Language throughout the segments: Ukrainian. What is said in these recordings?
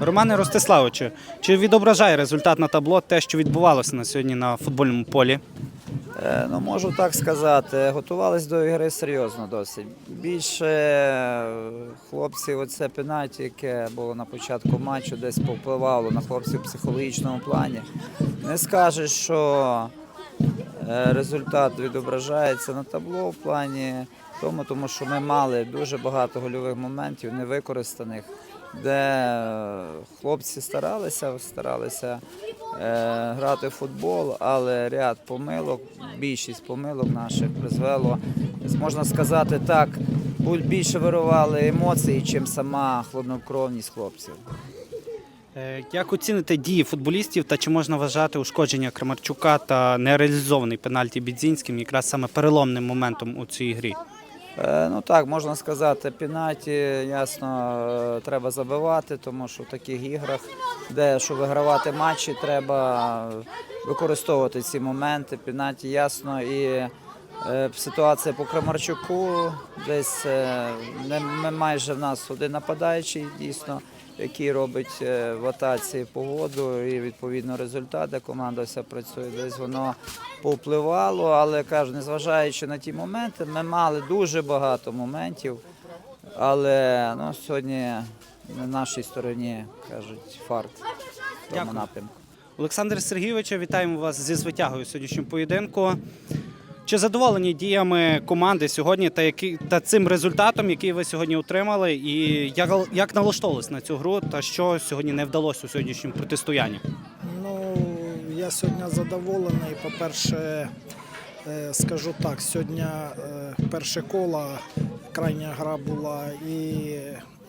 Романе Ростиславовичу, чи відображає результат на табло те, що відбувалося на сьогодні на футбольному полі? Е, Ну, можу так сказати, готувались до ігри серйозно досить. Більше е, хлопців, оце пенальті, яке було на початку матчу, десь повпливало на хлопців психологічному плані. Не скажеш, що результат відображається на табло в плані тому, тому що ми мали дуже багато гольових моментів невикористаних, де е, хлопці старалися, старалися е, грати в футбол, але ряд помилок, більшість помилок наших призвело, можна сказати так, більше вирували емоції, чим сама хладнокровність хлопців. Е, Як оціните дії футболістів та чи можна вважати ушкодження Крамарчука та нереалізований пенальті Бідзінським якраз саме переломним моментом у цій грі? Е, Ну так, можна сказати, пінаті, ясно, е, треба забивати, тому що в таких іграх, де щоб вигравати матчі, треба використовувати ці моменти. Пінаті ясно. І ситуація по Крамарчуку, десь е, не, майже в нас один нападаючий, дійсно, який робить е, в атаці погоду і відповідно результат, де команда вся працює. Десь воно повпливало, але кажу, незважаючи на ті моменти, ми мали дуже багато моментів, але ну, сьогодні на нашій стороні кажуть фарт в тому напрямку. Олександр Сергійович, вітаємо вас зі звитягою в сьогоднішньому поєдинку. Чи задоволені діями команди сьогодні та, які, та цим результатом, який ви сьогодні отримали, і як, як налаштовувались на цю гру, та що сьогодні не вдалося у сьогоднішньому протистоянні? Ну, я сьогодні задоволений. По-перше, е, скажу так, сьогодні е, перше коло, крайня гра була, і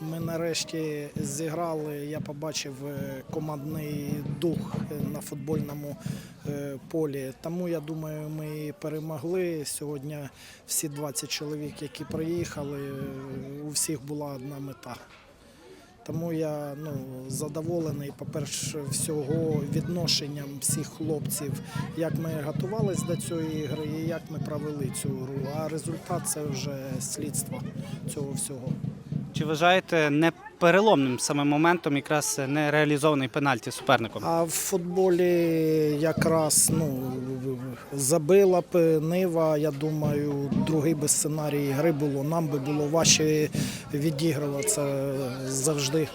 ми нарешті зіграли. Я побачив е, командний дух на футбольному е, полі. Тому я думаю, ми перемогли. Сьогодні всі 20 чоловік, які приїхали, е, у всіх була одна мета. Тому я ну, задоволений, по-перше, всього відношенням всіх хлопців, як ми готувалися до цієї гри і як ми провели цю гру. А результат це вже слідство цього всього. Чи вважаєте не переломним саме моментом якраз нереалізований пенальті суперником? А в футболі якраз ну, забила б Нива. Я думаю, другий би сценарій гри було. Нам би було важче відігруватися завжди.